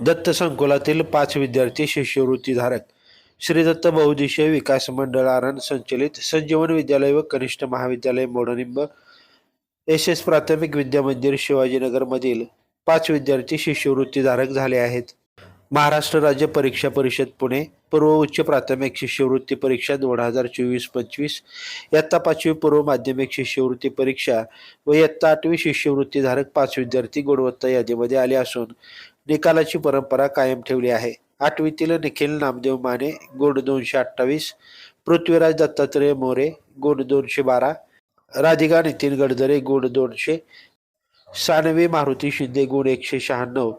दत्त संकुलातील पाच विद्यार्थी शिष्यवृत्तीधारक. श्री दत्त बहुउद्देशीय विकास मंडळ आरण संचलित संजीवन विद्यालय व कनिष्ठ महाविद्यालय मोडनिंब एस एस प्राथमिक विद्या मंदिर शिवाजीनगरमधील पाच विद्यार्थी शिष्यवृत्तीधारक झाले आहेत. महाराष्ट्र राज्य परीक्षा परिषद पुणे पूर्व उच्च प्राथमिक शिष्यवृत्ती परीक्षा दोन हजार चोवीस पंचवीस इयत्ता पाचवी पूर्व माध्यमिक शिष्यवृत्ती परीक्षा व इयत्ता आठवी शिष्यवृत्तीधारक पाच विद्यार्थी गुणवत्ता यादीमध्ये आले असून निकालाची परंपरा कायम ठेवली आहे. आठवीतील निखिल नामदेव माने गुण दोनशे अठ्ठावीस पृथ्वीराज दत्तात्रय मोरे गुण दोनशे बारा राधिका नितीन गडदरे गुण दोनशे सानवी मारुती शिंदे गुण एकशे शहाण्णव.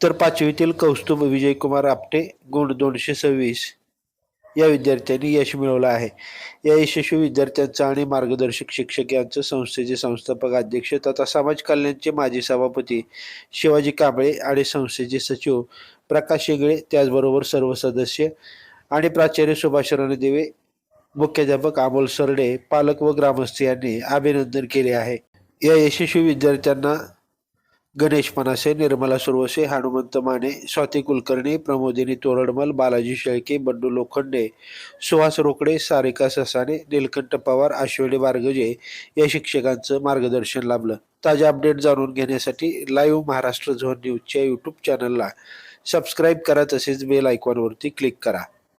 तर पाचवीतील कौस्तुभ विजयकुमार आपटे गुण दोनशे सव्वीस. या विद्यार्थ्यांनी यश मिळवलं आहे. या यशस्वी विद्यार्थ्यांचं आणि मार्गदर्शक शिक्षक यांचं संस्थेचे संस्थापक अध्यक्ष तथा समाज कल्याणचे माजी सभापती शिवाजी कांबळे आणि संस्थेचे सचिव प्रकाश येगळे त्याचबरोबर सर्व सदस्य आणि प्राचार्य सुभाष रणदिवे मुख्याध्यापक अमोल सरडे पालक व ग्रामस्थ यांनी अभिनंदन केले आहे. या यशस्वी विद्यार्थ्यांना गणेश पनासे निर्मला सुरवसे हनुमंत माने स्वाती कुलकर्णी प्रमोदिनी तोरडमल बालाजी शेळके बंडू लोखंडे सुहास रोकडे सारिका ससाने नीलकंठ पवार अश्विनी बारगजे या शिक्षकांचं मार्गदर्शन लाभलं. ताज्या अपडेट जाणून घेण्यासाठी लाईव्ह महाराष्ट्र झोन न्यूजच्या यूट्यूब चॅनलला सबस्क्राईब करा तसेच बेल आयकॉनवरती क्लिक करा.